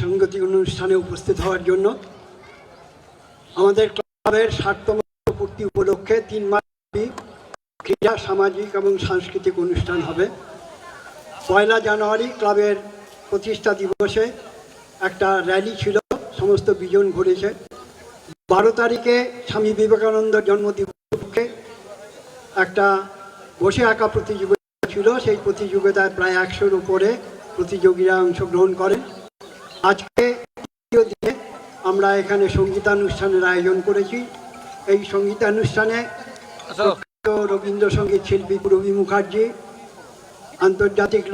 সাংগতিক অনুষ্ঠানে উপস্থিত হওয়ার জন্য আমাদের ক্লাবের ষাটতম পূর্তি উপলক্ষে তিন মাসব্যাপী ক্রীড়া, সামাজিক এবং সাংস্কৃতিক অনুষ্ঠান হবে। পয়লা জানুয়ারি ক্লাবের প্রতিষ্ঠা দিবসে একটা র্যালি ছিল, সমস্ত বিজন ঘুরেছে। বারো তারিখে স্বামী বিবেকানন্দ জন্মদিবস একটা বসে আঁকা প্রতিযোগিতা ছিল। সেই প্রতিযোগিতায় প্রায় একশোর উপরে প্রতিযোগীরা অংশগ্রহণ করেন। আজকে তৃতীয় দিনে আমরা এখানে সঙ্গীতানুষ্ঠানের আয়োজন করেছি। এই সঙ্গীতানুষ্ঠানে রবীন্দ্রসঙ্গীত শিল্পী রবি মুখার্জি আন্তর্জাতিক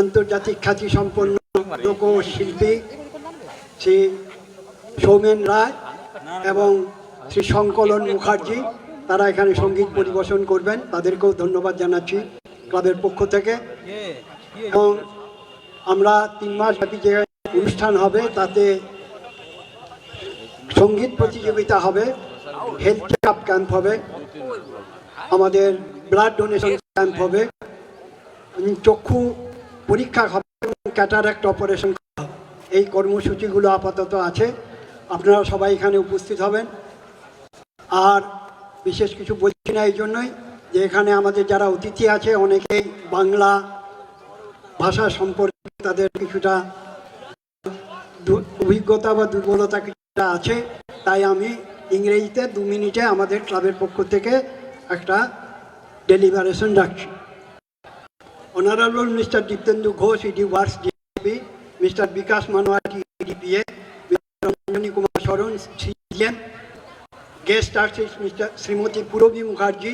আন্তর্জাতিক খ্যাতি সম্পন্ন লোক শিল্পী শ্রী সৌমেন রায় এবং শ্রী সংকলন মুখার্জি। তারা এখানে সংগীত পরিবেশন করবেন। তাদেরকেও ধন্যবাদ জানাচ্ছি ক্লাবের পক্ষ থেকে। এবং আমরা তিন মাস ব্যাপী যে অনুষ্ঠান হবে, তাতে সংগীত প্রতিযোগিতা হবে হেলথ চেক ক্যাম্প হবে, আমাদের ব্লাড ডোনেশন ক্যাম্প হবে চক্ষু পরীক্ষা হবে এবং ক্যাটারাক্ট অপারেশন। এই কর্মসূচিগুলো আপাতত আছে আপনারা সবাই এখানে উপস্থিত হবেন আর বিশেষ কিছু বলছি না এই জন্যই যে এখানে আমাদের যারা অতিথি আছে, অনেকেই বাংলা ভাষা সম্পর্কে তাদের কিছুটা অভিজ্ঞতা বা দুর্বলতা কিছুটা আছে, তাই আমি ইংরেজিতে দু মিনিটে আমাদের ক্লাবের পক্ষ থেকে একটা ডেলিভারেশন রাখছি। Honourable mister Dipendu Ghosh ED Wars DB mister Bikash মানুয়ারি EDPA Ranjani Kumar Smaran CM guest artist mister Shrimati Purabi Mukherjee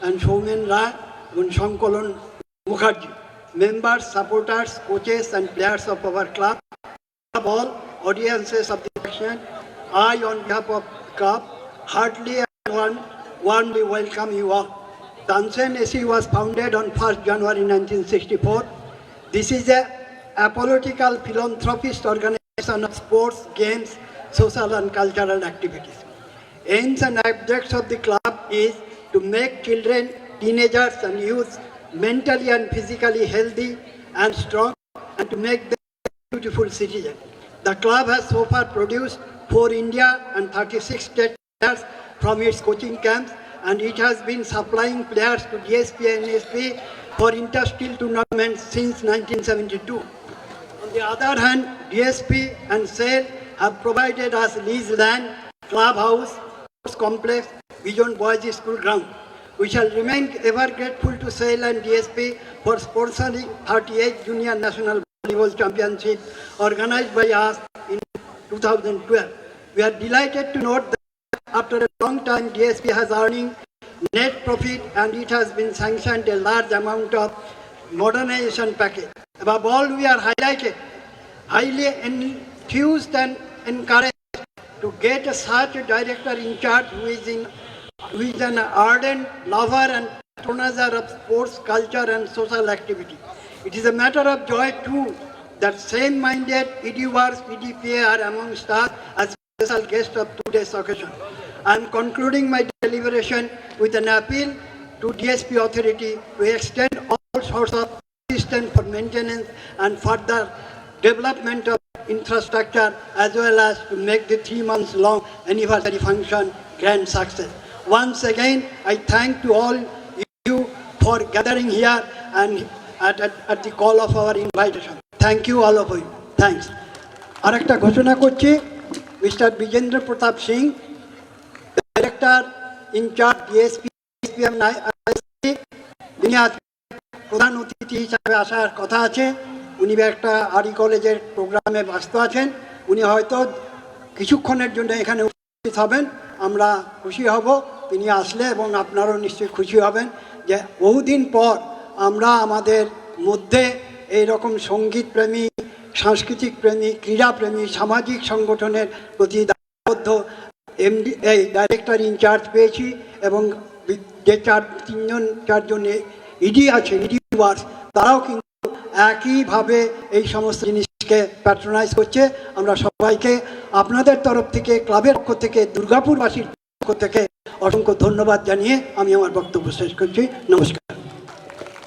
and Soumen Roy এবং সংকলন Mukherjee members, supporters, coaches and players of our club, Above all audiences of the action, I on behalf of the club heartily and warmly welcome you all. Tansen SC was founded on 1st January 1964. This is a apolitical philanthropist organization of sports, games, social and cultural activities. Aims and objects of the club is to make children, teenagers and youth mentally and physically healthy and strong and to make them beautiful citizen. The club has so far produced four India and 36 state players from its coaching camps and it has been supplying players to DSP and NSP for inter-skill tournaments since 1972. On the other hand, DSP and SAIL have provided us lease land, clubhouse, sports complex, Vision Boys School ground. We shall remain ever grateful to SAIL and DSP for sponsoring 38 Junior National Volleyball Championship organized by us in 2012. We are delighted to note that after a long time DSP has earning net profit and it has been sanctioned a large amount of modernization package. Above all, we are highlighted, highly enthused and encouraged to get a such a director in charge who is in who is an ardent lover and patronager of sports, culture and social activity. It is a matter of joy too that same-minded EDURs, EDPA are amongst us as special guest of today's occasion. I am concluding my deliberation with an appeal to DSP authority to extend all sorts of assistance for maintenance and further development of infrastructure as well as to make the three months long anniversary function grand success. Once again, I thank to all you for gathering here and at, at, at the call of our invitation. Thank you all of you. Thanks. আরেকটা ঘোষণা করছি mister Bijendra Pratap Singh director incharge DSP SPM তিনি আজ প্রধান অতিথি হিসাবে আসার কথা আছে উনি একটা আরি কলেজের প্রোগ্রামে ব্যস্ত আছেন উনি হয়তো কিছুক্ষণের জন্য এখানে উপস্থিত হবেন আমরা খুশি হব তিনি আসলে এবং আপনারাও নিশ্চয়ই খুশি হবেন যে বহুদিন পর আমরা আমাদের মধ্যে এই রকম সংগীত প্রেমী সাংস্কৃতিক প্রেমী, ক্রীড়াপ্রেমী, সামাজিক সংগঠনের প্রতি দায়বদ্ধ এমডি, এই ডাইরেক্টর ইনচার্জ পেয়েছি এবং যে চার, তিনজন, চারজন ইডি আছে ইডি ওয়ার্স তারাও কিন্তু একইভাবে এই সমস্ত জিনিসকে প্যাট্রোনাইজ করছে। আমরা সবাইকে আপনাদের তরফ থেকে ক্লাবের পক্ষ থেকে দুর্গাপুরবাসীর থেকে অসংখ্য ধন্যবাদ জানিয়ে আমি আমার বক্তব্য শেষ করছি। নমস্কার।